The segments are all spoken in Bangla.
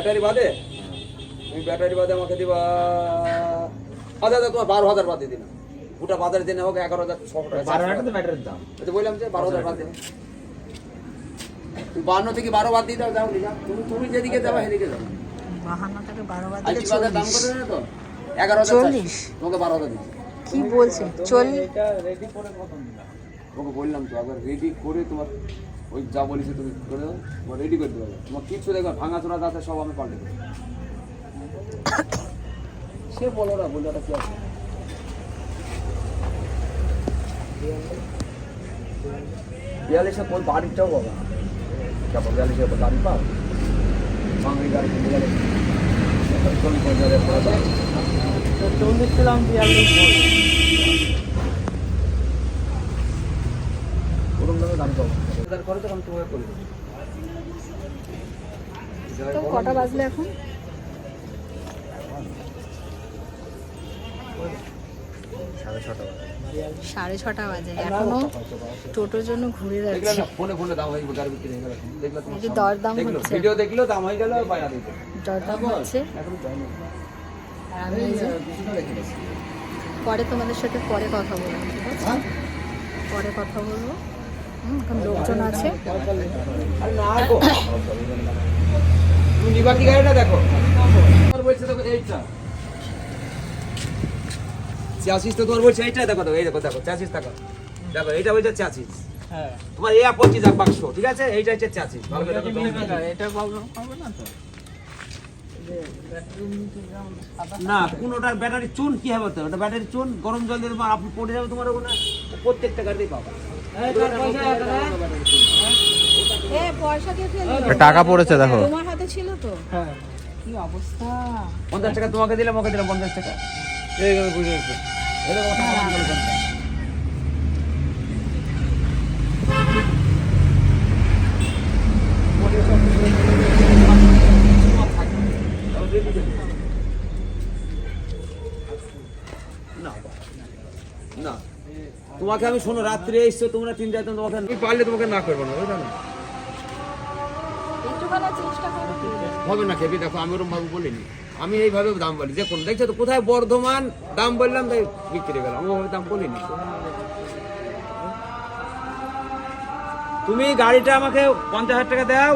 ব্যাটারি বাদে? তুমি ব্যাটারি বাদে আমাকে দিবা আচ্ছা আচ্ছা তোমার বারো হাজার বাদে দিলাম। গোটা বাজারে জেনে হোক এগারো হাজার ছশো টাকা হাজার ব্যাটারির দাম। বললাম যে বারো হাজার বাদ। দেবে বান্ন থেকে বারো বাদ দিয়ে দাও যাও তুমি তুমি যেদিকে যাবা সেদিকে যাও। বাহান্ন থেকে বারো বাদ আইটি দাম কত জানো তো? এগারো হাজার চল্লিশ? চারশো। তোমাকে বারো হাজার দিচ্ছি। কি বলছে? চল্লিশ এটা রেডি করে কত দিলাম তোমাকে বললাম তো একবার রেডি করে তোমার ওই যা বলেছি তুমি করে দাও রেডি করে দেবো তোমার কিছু দেখবে ভাঙা চোরা দাঁতে সব আমি পাল্টে দেবো। সে বলো না ওটা কি আছে? বিয়াল্লিশে কোন বাড়িটাও না। কেমন বিয়াল্লিশে গাড়ি পাও? বাঙালি গাড়ি চল্লিশ ছিলাম বিয়াল্লিশ ওরকম দামে গাড়ি পাবো। তার করে তখন তোমাকে করে দেবো। তো কটা বাজলে এখন? সাড়ে ছটা বাজে। এখনও টোটোর জন্য ঘুরে দেখলে ফোনে ফোনে দাম হয়ে গাড়ি বিক্রি হয়ে গেল। দেখলে তোমার দরদাম হচ্ছে। ভিডিও দেখল দাম হয়ে গেল দরদাম হচ্ছে। আর আমি পরে তোমাদের সাথে পরে কথা বলব হ্যাঁ? পরে কথা বলব। এখন লোকজন আছে। না গো তুমি লিবার্টি গাড়িটা দেখো। তোমার বলছে দেখো এইটা। চাষিস তো তোমার বলছে এইটা দেখো দেখো এই দেখো দেখো চাষিস দেখো। দেখো এইটা বলছে চাষিস হ্যাঁ। তোমার এ পঁচিশ বাক্স ঠিক আছে? এইটা হচ্ছে চাষিস ভালো করে এটা প্রবলেম হবে না তো? না কোনোটার ব্যাটারি চুন কি হবে তো? ওটা ব্যাটারি চুন গরম জল দিয়ে তোমার আপনি পড়ে যাবে তোমার ওখানে। প্রত্যেকটা গাড়িতেই পাবা। টাকা পড়েছে দেখো। তোমার হাতে ছিল তো? হ্যাঁ। কি অবস্থা? পঞ্চাশ টাকা তোমাকে দিলাম ওকে দিলাম পঞ্চাশ টাকা। এই বুঝে গেছে। এরকম তোমাকে আমি শোনো রাত্রে এসছো তোমরা তিন চারজন তোমাকে আমি পারলে তোমাকে না করব না বুঝলো না? একটুখানি চেষ্টা করো হবে না খেপি দেখো আমি ওরকম ভাবে বলিনি। আমি এইভাবে দাম বলি। যে দেখুন দেখছ তো কোথায় বর্ধমান? দাম বললাম তাই বিক্রি গেলাম আমি ওভাবে দাম বলিনি। তুমি গাড়িটা আমাকে পঞ্চাশ হাজার টাকা দাও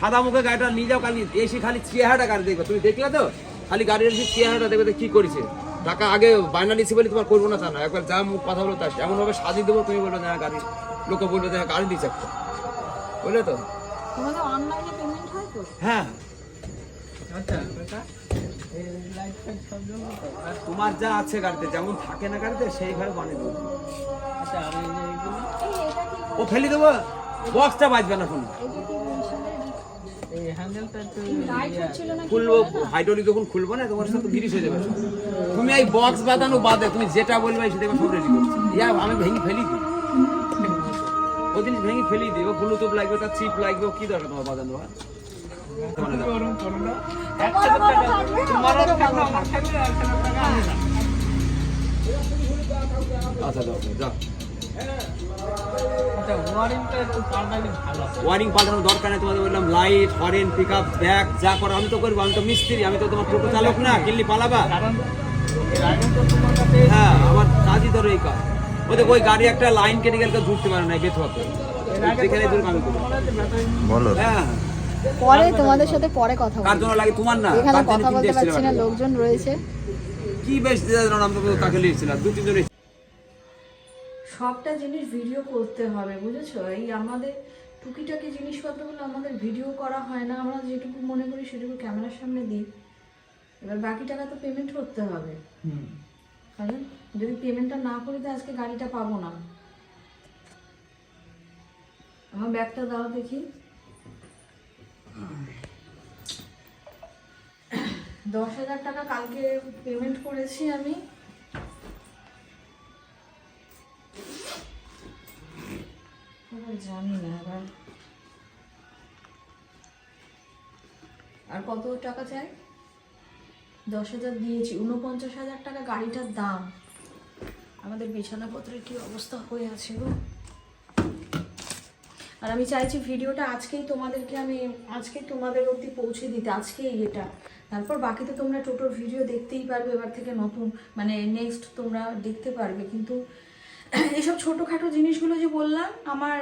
সাদা মুখে গাড়িটা নিয়ে যাও খালি এসে খালি চেহারাটা গাড়ি দেখবে। তুমি দেখলে তো? খালি গাড়ির এসে চেহারাটা দেখবে তো কি করেছে? টাকা আগে বায়না নিচ্ছি বলে তোমার করব না তা না। একবার যা মুখ কথা বলো তা এমন ভাবে সাজিয়ে দেবো তুমি বলবে না গাড়ি লোকে বলবে যে হ্যাঁ, গাড়ি দিচ্ছে একটা। বুঝলে তো? হয় হ্যাঁ। আচ্ছা আর তোমার যা আছে গাড়িতে যেমন থাকে না গাড়িতে সেইভাবে বানিয়ে দেবো। আচ্ছা ও ফেলে দেবো? বক্সটা বাজবে না মেশিনের এই হ্যান্ডেলটা কি খুলবো হাইড্রোলিক যখন খুলবো না তোমার সাথে গিরিশ হয়ে যাবে তুমি এই বক্স বাঁধানো বাদে তুমি যেটা বলবে সেটা আমি সব রেডি করছি ইয়া আমি ভেঙে ফেলি দিই। ও জিনিস ভেঙে ফেলি দিই। ও ব্লুটুথ লাগবে তার চিপ লাগবে কি দরকার তোমার বাঁধানো আর? না আচ্ছা যাও যাও। আচ্ছা। ওয়ারিং পাল্টানোর দরকার নেই তোমাদের বললাম light horn pick up bag যা করো আমি তো করব আমি তো মিস্ত্রি আমি তো তোমার টোটো চালক না কিনলি পালাবা। কারণ এর আগে তো তোমার কাছে হ্যাঁ আমার কাজই ধরো এই কাজ। ওদের ওই গাড়ি একটা লাইন কেটে গেলে ঢুকতে পারে না বেথুয়াতে যেখানে দূর আমি বলো হ্যাঁ। পরে তোমাদের সাথে পরে কথা কার জন্য লাগে? তোমার না। এখানে কথা বলতে পারছি না লোকজন রয়েছে। কি বেশ দিদা জানো আমি তো তাকে লিখছিলাম দু তিনজন সবটা জিনিস ভিডিও করতে হবে বুঝেছ? এই আমাদের টুকিটাকি জিনিসপত্রগুলো আমাদের ভিডিও করা হয় না। আমরা যেটুকু মনে করি সেটুকু ক্যামেরার সামনে দিই। এবার বাকি টাকা তো পেমেন্ট করতে হবে। তাহলে যদি পেমেন্টটা না করি তো আজকে গাড়িটা পাবো না। আমার ব্যাগটা দাও দেখি। দশ হাজার টাকা কালকে পেমেন্ট করেছি আমি। জানি না এবার। আর কত টাকা চাই? দশ হাজার দিয়েছি উনপঞ্চাশ হাজার টাকা গাড়িটার দাম। আমাদের বিছানাপত্রের কি অবস্থা হয়ে আছে গো? আর আমি চাইছি ভিডিওটা আজকেই তোমাদেরকে আমি, আজকেই তোমাদের অবধি পৌঁছে দিতে, আজকেই এটা। তারপর বাকি তো তোমরা টোটোর ভিডিও দেখতেই পারবে, এবার থেকে নতুন মানে নেক্সট তোমরা দেখতে পারবে। কিন্তু এইসব ছোটোখাটো জিনিসগুলো যে বললাম, আমার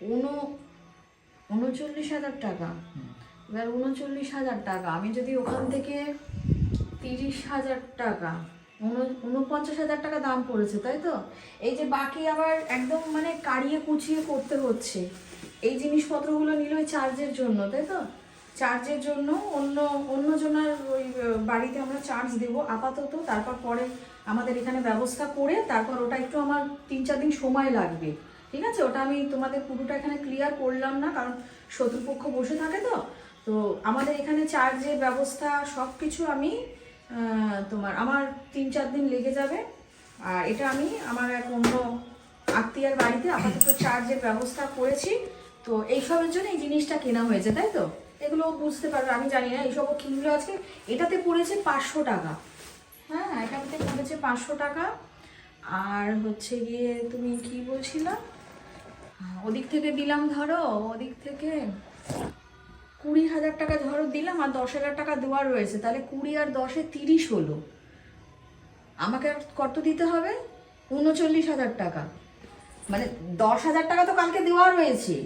উনো, উনচল্লিশ হাজার টাকা। এবার উনচল্লিশ হাজার টাকা, আমি যদি ওখান থেকে তিরিশ হাজার টাকা, উন- উনপঞ্চাশ হাজার টাকা দাম পড়েছে, তাই তো? এই যে বাকি আবার একদম মানে কাড়িয়ে কুচিয়ে করতে হচ্ছে। এই জিনিসপত্রগুলো নিল ওই চার্জের জন্য, তাই তো? চার্জের জন্য অন্য, অন্যজনের ওই বাড়িতে আমরা চার্জ দেব আপাতত, তারপর পরে আমাদের এখানে ব্যবস্থা করে তারপর ওটা একটু আমার তিন চার দিন সময় লাগবে। ঠিক আছে? ওটা আমি তোমাদের পুরোটা এখানে ক্লিয়ার করলাম না, কারণ শত্রুপক্ষ বসে থাকে তো। তো আমাদের এখানে চার্জের ব্যবস্থা সব কিছু আমি তোমার আমার তিন চার দিন লেগে যাবে। আর এটা আমি আমার এক অন্য আত্মীয়ার বাড়িতে আপাতত চার্জের ব্যবস্থা করেছি। তো এইসবের জন্য এই জিনিসটা কেনা হয়েছে, তাই তো? এগুলো বুঝতে পারবে, আমি জানি না, এইসবও কিনলো আজকে। এটাতে পড়েছে পাঁচশো টাকা। হ্যাঁ এটাতে পড়েছে পাঁচশো টাকা। আর হচ্ছে গিয়ে তুমি কি বলছিলা? ওদিক থেকে দিলাম ধরো ওদিক থেকে কুড়ি হাজার টাকা ধরো দিলাম আর দশ হাজার টাকা দেওয়া রয়েছে। তাহলে কুড়ি আর দশে তিরিশ হলো। আমাকে আর কত দিতে হবে? উনচল্লিশ হাজার টাকা। মানে দশ হাজার টাকা তো কালকে দেওয়া রয়েছে।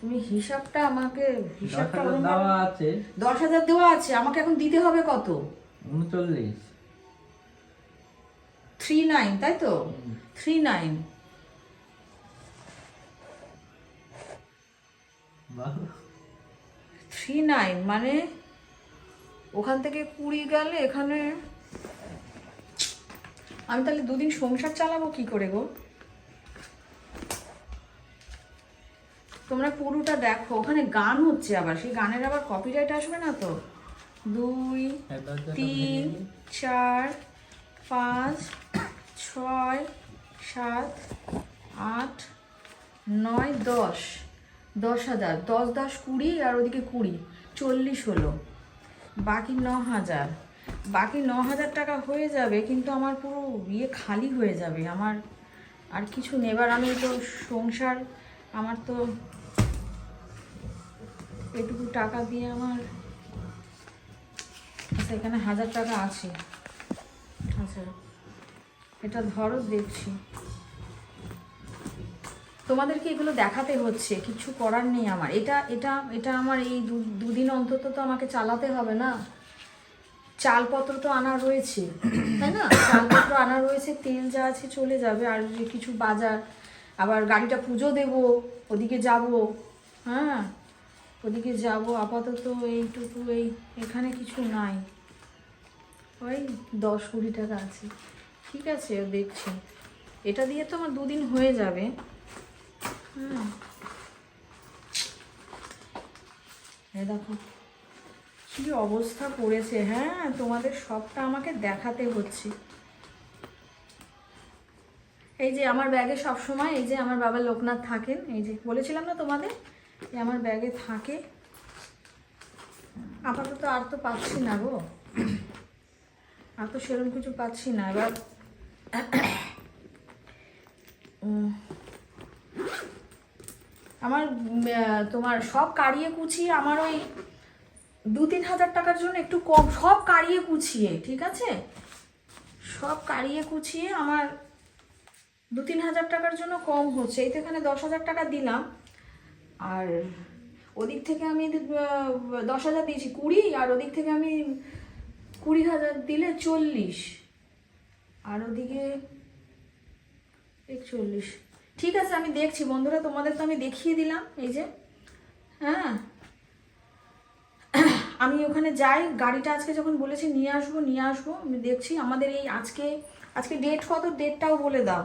তুমি হিসাবটা আমাকে হিসাবটা দেওয়া আছে। দশ হাজার দেওয়া আছে আমাকে এখন দিতে হবে কত? উনচল্লিশ। থ্রি নাইন তাই তো? Three nine. থ্রি নাইন মানে ওখান থেকে কুড়ি গেলে এখানে আমি তাহলে দুদিন সংসার চালাবো কি করে গো? তোমরা পুরোটা দেখো ওখানে গান হচ্ছে আবার সেই গানের আবার কপিরাইট আসবে না তো? দুই তিন চার পাঁচ ছয় সাত আট নয় দশ। দশ হাজার। দশ দশ কুড়ি আর ওদিকে কুড়ি। চল্লিশ হলো। বাকি ন হাজার। বাকি ন হাজার টাকা হয়ে যাবে কিন্তু আমার পুরো ইয়ে খালি হয়ে যাবে। আমার আর কিছু নেবার আমি তো সংসার আমার তো এটুকু টাকা দিয়ে আমার আচ্ছা এখানে হাজার টাকা আছে। আচ্ছা এটা ধরো দেখছি। তোমাদেরকে এগুলো দেখাতে হচ্ছে, কিছু করার নেই আমার। এটা এটা এটা আমার এই দুদিন অন্তত তো আমাকে চালাতে হবে না। চালপত্র তো আনা রয়েছে, তাই না? চালপত্র আনা রয়েছে, তেল যা আছে চলে যাবে, আর কিছু বাজার, আবার গাড়িটা পুজো দেব, ওদিকে যাব হ্যাঁ? ওদিকে যাব, আপাতত এইটুকু, এই, এখানে কিছু নাই। ওই দশ কুড়ি টাকা আছে। ঠিক আছে, দেখছি। এটা দিয়ে তো আমার দুদিন হয়ে যাবে। হুম। এই দেখো, কি অবস্থা পড়েছে হ্যাঁ তোমাদের সবটা আমাকে দেখাতে হচ্ছে। এই যে আমার ব্যাগে সব সময় এই যে আমার বাবা লোকনাথ থাকেন, এই যে বলেছিলাম না তোমাদের যে আমার ব্যাগে থাকে। আপাতত আর তো পাচ্ছি না গো। আর তো সেরকম কিছু পাচ্ছি না, এবার আমার তোমার সব কাড়িয়ে কুচিয়ে আমার ওই দু তিন হাজার টাকার জন্য একটু কম, সব কাড়িয়ে কুচিয়ে, ঠিক আছে? সব কাড়িয়ে কুচিয়ে আমার দু তিন হাজার টাকার জন্য কম হচ্ছে, এই তো এখানে দশ হাজার টাকা দিলাম। আর ওদিক থেকে আমি দশ হাজার দিয়েছি, কুড়ি, আর ওদিক থেকে আমি কুড়ি হাজার দিলে চল্লিশ। আর ওদিকে একচল্লিশ। ঠিক আছে আমি দেখছি। বন্ধুরা তোমাদের তো আমি দেখিয়ে দিলাম এই যে। হ্যাঁ। আমি ওখানে যাই। গাড়িটা আজকে যখন বলেছি নিয়ে আসব নিয়ে আসব আমি দেখছি আমাদের এই আজকে আজকে ডেট কত? ডেটটাও বলে দাও।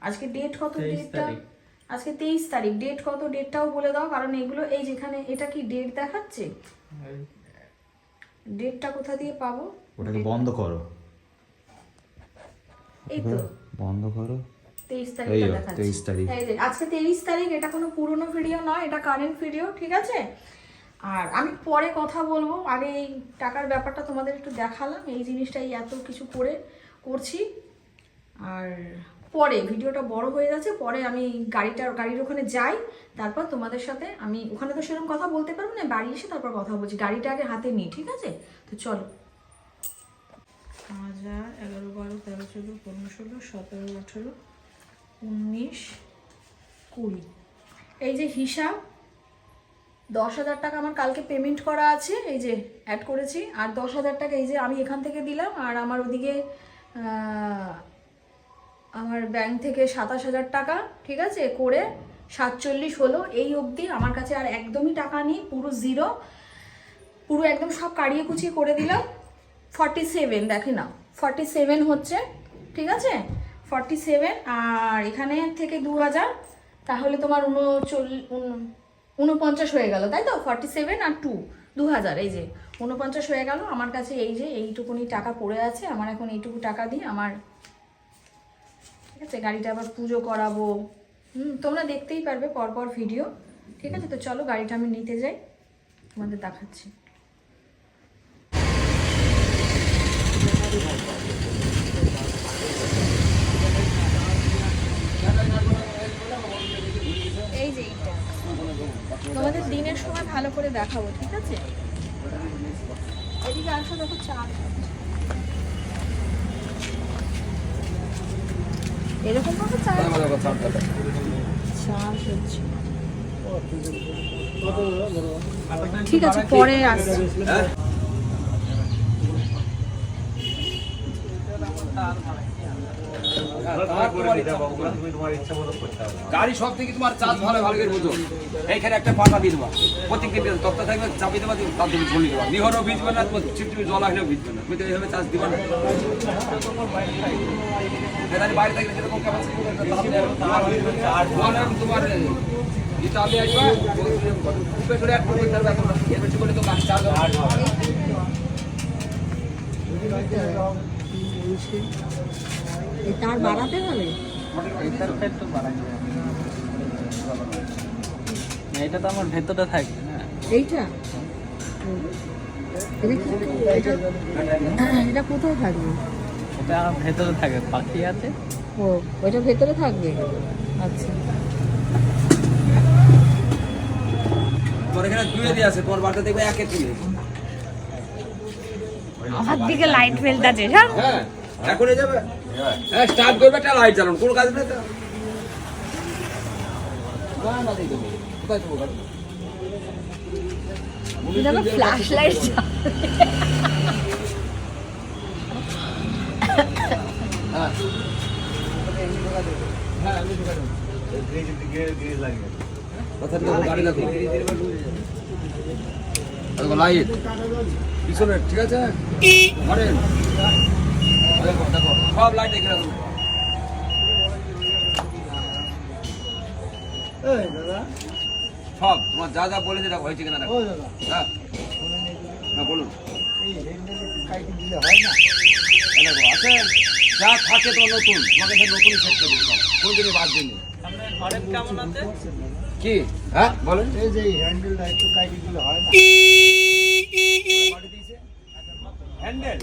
আজকে ডেট কত? ডেটটা আজকে তেইশ তারিখ। ডেট কত? ডেটটাও বলে দাও কারণ এগুলো এই যেখানে এটা কি ডেট দেখাচ্ছে? ডেটটা কোথা দিয়ে পাবো? ওটাকে বন্ধ করো। এই তো। বন্ধ করো। তেইশ এই তারিখটা যো, 23 তারিখ। এই যে, আজকে তেইশ তারিখ এটা কোনো পুরনো ভিডিও নয় এটা কারেন্ট ভিডিও ঠিক আছে? আর আমি পরে কথা বলব। আগে এই টাকার ব্যাপারটা তোমাদের একটু দেখালাম এই জিনিসটাই এত কিছু করে করছি। আর পরে ভিডিওটা বড় হয়ে যাচ্ছে পরে আমি গাড়িটার গাড়ির ওখানে যাই তারপর তোমাদের সাথে আমি ওখানে তো সেরকম কথা বলতে পারব না বাড়ি এসে তারপর কথা বলছি। গাড়িটা আগে হাতে নিই ঠিক আছে? তো চলো। হাজার এগারো বারো তেরো চোদ্দ পনেরো ষোলো সতেরো আঠেরো উনিশ কুড়ি। এই যে হিসাব দশ হাজার টাকা আমার কালকে পেমেন্ট করা আছে এই যে অ্যাড করেছি আর দশ হাজার টাকা এই যে আমি এখান থেকে দিলাম আর আমার ওদিকে আমার ব্যাংক থেকে সাতাশ হাজার টাকা, ঠিক আছে, করে সাতচল্লিশ হলো। এই অবধি আমার কাছে আর একদমই টাকা নেই, পুরো জিরো পুরো একদম সব কাড়িয়ে কুচিয়ে করে দিলাম। ফর্টি সেভেন দেখে না ফর্টি সেভেন হচ্ছে, ঠিক আছে? ফর্টি সেভেন আর এখানে থেকে দু হাজার, তাহলে তোমার উনচল্লিশ উনপঞ্চাশ হয়ে গেল, তাই তো? ফর্টি সেভেন আর টু দু হাজার, এই যে। উনপঞ্চাশ হয়ে গেল, আমার কাছে এই যে, এইটুকুনি টাকা পড়ে আছে, আমার এখন এইটুকু টাকা দিয়ে আমার ঠিক আছে, গাড়িটা আবার পুজো করাবো। হুম, তোমরা দেখতেই পারবে পরপর ভিডিও ঠিক আছে, তো চলো গাড়িটা আমি নিতে যাই। তোমাদের দেখাচ্ছি। এই যে এইটা। তোমাদের দিনের সময় ভালো করে দেখাবো, ঠিক আছে? এদিকে আসো দেখো চা। চা হচ্ছে ঠিক আছে পরে আসছি হ্যাঁ? গাড়ি সব থেকে তোমার চার্জ ভালো ভালো করে বুঝো। এইখানে একটা পাটা দিয়ে দেবা। প্রত্যেক দিন তত্ত্ব থাকবে চাপি দেবা তুমি তার তুমি ঝুলি দেবা। নিহরও ভিজবে না তোমার চিপচিপি জল আসলেও ভিজবে না। তুমি তো এইভাবে চার্জ দিবা না। বাইরে থাকলে তোমার ইতালি আসবা এর বেশি করে তো চার্জ তার বাড়াতে হবে? এটা তো আমার ভেতরে থাকবে না? এইটা? এটা কোথায় থাকবে? এটা ভেতরে থাকে পাখি আছে। ও ওইটা ভেতরে থাকবে? আচ্ছা। দেখবে একে দুয়ে আমার দিকে লাইট ফেলতেছে জানো হ্যাঁ এখন যাবে। হ্যাঁ স্টার্ট করবে একটা লাইট জ্বালানো কোনো কাজ নেই ফ্ল্যাশ লাইট হ্যাঁ। হ্যাঁ। লাইট পিছনে ঠিক আছে? সব লাইট এখানে দেবো সব তোমার যা যা বলেছে দেখো হয়েছে কিনা দেখো হ্যাঁ হ্যাঁ বলুন এই দেখো আছে যা থাকে তোমার নতুন তোমাকে সেই নতুনই সেট সব কোনো দিনই বাদ দিন ঘরের কেমন আছে কি হ্যাঁ বলেন হ্যান্ডেল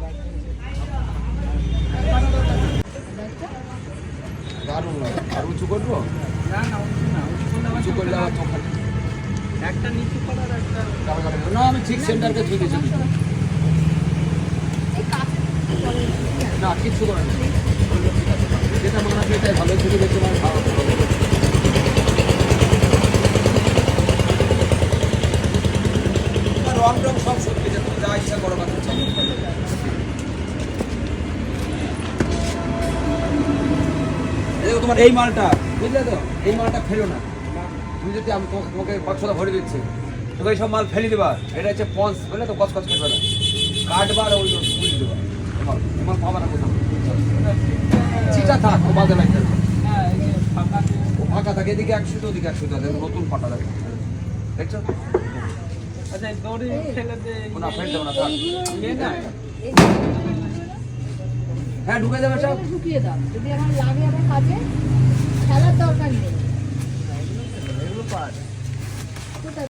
দারুণ লাগে। আর উঁচু করব না না উঁচু না উঁচু করলে আবার চোখ। একটা নিচু করার একটা। না আমি ঠিক সেন্টারকে ধুয়ে দিয়েছি না কিচ্ছু করে না যেটা মানা সেটাই ভালো থেকে দেখতে ভালো রং টং সব সত্যি তুমি যা ইচ্ছা করো বা ইচ্ছা করো। এই দেখো তোমার এই মালটা বুঝলে তো? এই মালটা ফেলো না। তুমি যদি আমি তোমাকে তোমাকে কচ্ছটা ভরে দিচ্ছি তোকে এই সব মাল ফেলে দেবা এটা হচ্ছে পন্স বুঝলে তো? কচ কচ করবে না কাটবা আর ওই পুড়ে দেবা তোমার তোমার পাবা না কোথাও। চিটা থাক ও বাদে লাগবে হ্যাঁ ও ফাঁকা থাকে এদিকে একশো ওদিকে একশো দেখো নতুন ফাটা থাকে দেখছ? আচ্ছা এই ফেলে দে না ফেলতে হবে না থাক। হ্যাঁ ঢুকে যাবে সব। ঢুকিয়ে দাও। যদি আমার লাগে আমার কাজে খেলার দরকার নেই।